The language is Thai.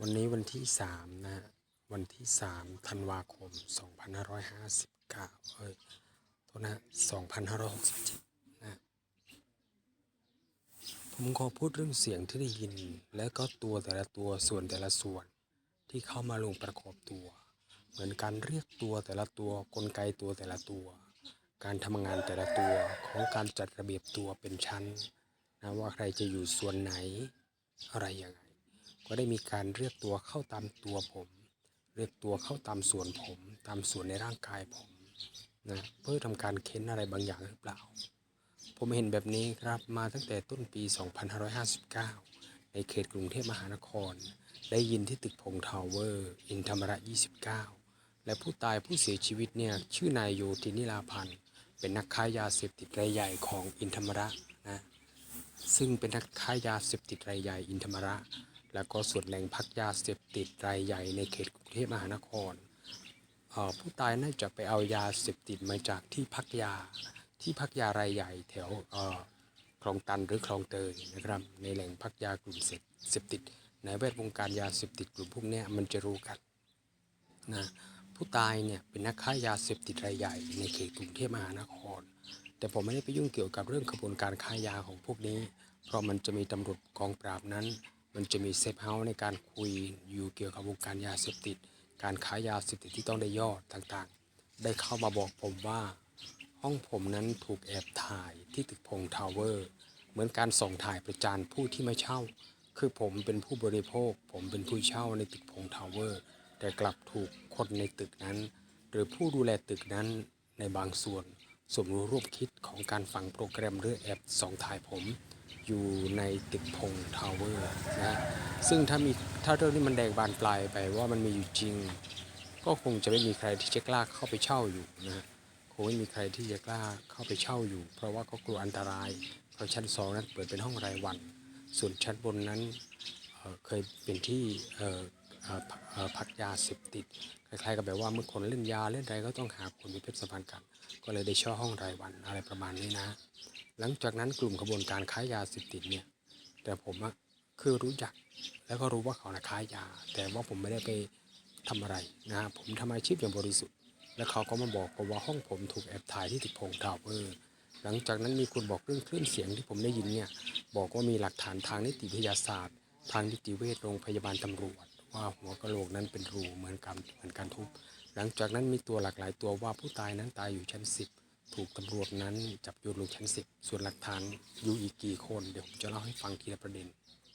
วันนี้วันที่สามนะ วันที่สามธันวาคมสองพันห้าร้อยห้าสิบเก้าเอ้ยโทษนะสองพันห้าร้อยหกสิบเจ็ดนะ ผมขอพูดเรื่องเสียงที่ได้ยิน และก็ตัวแต่ละตัวส่วนแต่ละส่วนที่เข้ามาลงประกอบตัว เหมือนการเรียกตัวแต่ละตัวกลไกตัวแต่ละตัว การทำงานแต่ละตัวของการจัดระเบียบตัวเป็นชั้นนะว่าใครจะอยู่ส่วนไหนอะไรยังไง ก็ได้มีการเรียกตัวเข้าตามตัวผม เรียกตัวเข้าตามส่วนผม ตามส่วนในร่างกายผมนะเพื่อทำการเค้นอะไรบางอย่างหรือเปล่า ผมเห็นแบบนี้ครับมาตั้งแต่ต้นปี 2559 ในเขตกรุงเทพมหานคร ได้ยินที่ตึกพงทาวเวอร์ อินธรรมระ 29 และผู้ตายผู้เสียชีวิตเนี่ยชื่อนายโยตินิลาพันธ์เป็นนักค้ายาเสพติดรายใหญ่ของอินธรรมระนะซึ่งเป็นนักค้ายาเสพติดรายใหญ่อินธรรมระ แล้วก็ส่วนแหล่งพักยาเสพติดรายใหญ่ในเขตกรุงเทพมหานคร ผู้ตายน่าจะไปเอายาเสพติดมาจากที่พักยาที่พักยารายใหญ่แถวคลองตันหรือคลองเตยนะครับ ในแหล่งพักยากลุ่มเสพติดในแวดวงการยาเสพติดกลุ่มพวกนี้มันจะรู้กันนะผู้ตายเนี่ยเป็นนักค้ายาเสพติดรายใหญ่ในเขตกรุงเทพมหานคร แต่ผมไม่ได้ไปยุ่งเกี่ยวกับเรื่องขบวนการค้ายาของพวกนี้ เพราะมันจะมีตำรวจกองปราบนั้น มันจะมีเซฟเฮาส์ในการคุยอยู่เกี่ยวกับวงการยาเสพติด การค้ายาเสพติดที่ต้องได้ยอดต่างๆ ได้เข้ามาบอกผมว่า ห้องผมนั้นถูกแอบถ่ายที่ตึกพงทาวเวอร์ เหมือนการส่องถ่ายประจานผู้ที่ไม่เช่า คือผมเป็นผู้บริโภค ผมเป็นผู้เช่าในตึกพงทาวเวอร์ แต่กลับถูกคนในตึกนั้น หรือผู้ดูแลตึกนั้นในบางส่วนสมรู้ร่วมคิดของการฝังโปรแกรมหรือแอบส่องถ่ายผม อยู่ในตึกพงทาวเวอร์นะซึ่งถ้ามีถ้าเรื่องนี้มันแดงบานปลายไปว่ามันมีอยู่จริง ก็คงจะไม่มีใครที่จะกล้าเข้าไปเช่าอยู่นะคงไม่มีใครที่จะกล้าเข้าไปเช่าอยู่ เพราะว่าเขากลัวอันตรายเพราะชั้นสองนั้นเปิดเป็นห้องรายวัน ส่วนชั้นบนนั้นเเคยเป็นที่ พักยาเสพติดคล้ายๆกับแบบว่าเมื่อคนเล่นยาเล่นอะไรก็ต้องหาคนมีเพศสัมพันธ์กัน ก็เลยได้เช่าห้องรายวันอะไรประมาณนี้นะ หลังจากนั้นกลุ่มขบวนการค้ายาเสพติดเนี่ยแต่ผมอะคือรู้จักแล้วก็รู้ว่าเขานะค้ายา แต่ว่าผมไม่ได้ไปทำอะไรนะผมทำอาชีพอย่างบริสุทธิ์ แล้วเขาก็มาบอกผมว่าห้องผมถูกแอบถ่ายที่ตึกพงทาวเวอร์หลังจากนั้นมีคนบอกเรื่องคลื่นเสียงที่ผมได้ยินเนี่ยบอกว่ามีหลักฐานทางนิติวิทยาศาสตร์ ทางนิติเวชโรงพยาบาลตำรวจ ว่าหัวกะโหลกนั้นเป็นรูเหมือนกันเหมือนการทุบ หลังจากนั้นมีตัวหลากหลายตัวว่าผู้ตายนั้นตายอยู่ชั้นสิบถูกตำรวจนั้นจับโยนลงชั้นสิบส่วนหลักฐานอยู่อีกกี่คนเดี๋ยวผมจะเล่าให้ฟังทีละประเด็น